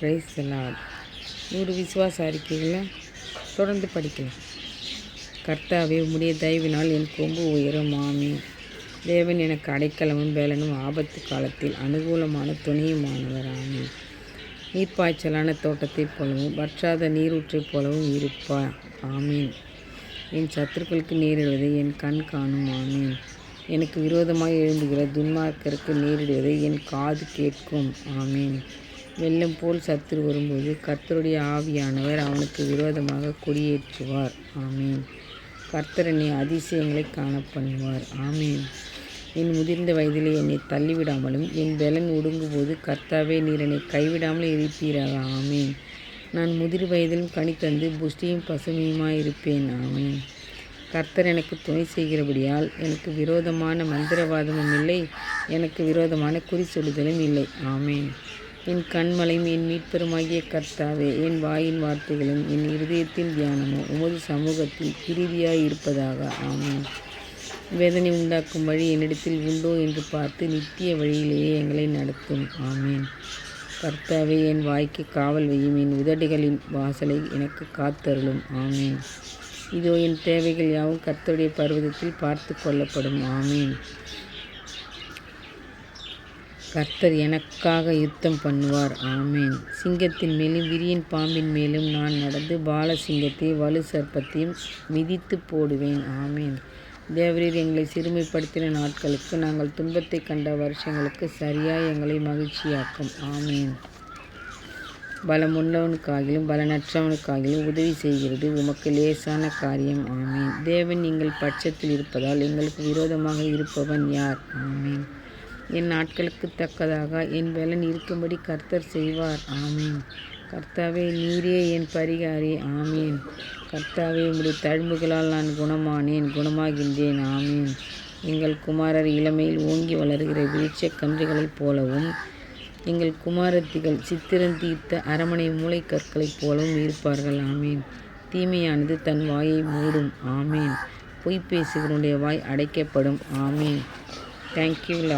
Price எல்லாம் நூறு விசுவாச அறிக்கைகளை தொடர்ந்து படிக்கலாம் கர்த்தாவே உம்முடைய தயவினால் என் கொம்பு உயரும். ஆமே தேவன் எனக்கு அடைக்கலமும் வேலனும் ஆபத்து காலத்தில் அனுகூலமான துணையுமானவர். நீர்ப்பாய்ச்சலான தோட்டத்தைப் போலவும் வற்றாத நீரூற்றைப் போலவும் இருப்பா ஆமீன். என் சத்துருக்களுக்கு நேரிடுவதை என் கண் காணும். ஆமீன். எனக்கு விரோதமாக எழுந்துகிற துன்மார்க்கருக்கு நேரிடுவதை என் காது கேட்கும். ஆமீன். வெள்ளம் போல் சத்துரு வரும்போது கர்த்தருடைய ஆவியானவர் அவனுக்கு விரோதமாக குடியேற்றுவார். ஆமீன். கர்த்தர் என்னை அதிசயங்களை காணப்பண்ணுவார். ஆமீன். என் முதிர்ந்த வயதிலே என்னை தள்ளிவிடாமலும் என் பலன் ஒடுங்கும்போது கர்த்தாவே நீர் என்னை கைவிடாமல் இருப்பீராக. ஆமீன். நான் முதிர் வயதிலும் கணித்தந்து புஷ்டியும் பசுமையுமாய் இருப்பேன் ஆமீன். கர்த்தர் எனக்கு துணை செய்கிறபடியால் எனக்கு விரோதமான மந்திரவாதமும் இல்லை எனக்கு விரோதமான குறி சொல்லுதலும் இல்லை. ஆமேன். என் கண்மலையும் என் மீட்பெருமாகிய கர்த்தாவே என் வாயின் வார்த்தைகளும் என் இருதயத்தின் தியானமும் உமது சமூகத்தில் கிருதியாய் இருப்பதாக ஆமேன். வேதனை உண்டாக்கும் வழி என்னிடத்தில் உண்டோ என்று பார்த்து நித்திய வழியிலேயே எங்களை நடத்தும். ஆமேன். கர்த்தாவே என் வாய்க்கு காவல் வையும் என் உதடுகளின் வாசலை எனக்கு காத்தருளும். ஆமேன். இதோ என் தேவைகள் யாவும் கர்த்தருடைய பர்வதத்தில் பார்த்து கொள்ளப்படும். ஆமேன். கர்த்தர் எனக்காக யுத்தம் பண்ணுவார். ஆமேன். சிங்கத்தின் மேலும் விரியன் பாம்பின் மேலும் நான் நடந்து பால சிங்கத்தை வலு சர்ப்பத்தையும் மிதித்து போடுவேன். ஆமேன். தேவரீர் எங்களை சிறுமைப்படுத்தின நாட்களுக்கு நாங்கள் துன்பத்தை கண்ட வருஷங்களுக்கு சரியாக எங்களை மகிழ்ச்சியாக்கும். ஆமேன். பலமுள்ளவனுக்காகிலும் பலனற்றவனுக்காகிலும் உதவி செய்கிறது உமக்கு லேசான காரியம். ஆமேன். தேவன் நீங்கள் பட்சத்தில் இருப்பதால் எங்களுக்கு விரோதமாக இருப்பவன் யார்? ஆமேன். என் நாட்களுக்கு தக்கதாக என் பலன் இருக்கும்படி கர்த்தர் செய்வார். ஆமீன். கர்த்தாவே நீரே என் பரிகாரி. ஆமீன். கர்த்தாவே உடைய தழும்புகளால் நான் குணமானேன் குணமாகின்றேன். ஆமீன். எங்கள் குமாரர் இளமையில் ஓங்கி வளர்கிற விருட்ச கன்றுகளைப் போலவும் எங்கள் குமாரத்திகள் சித்திரம் தீர்த்த அரமனை மூளைக்கற்களைப் போலவும் இருப்பார்கள். ஆமீன். தீமையானது தன் வாயை மூடும். ஆமேன். பொய் பேசுகிறனுடைய வாய் அடைக்கப்படும். ஆமீன். தேங்க்யூ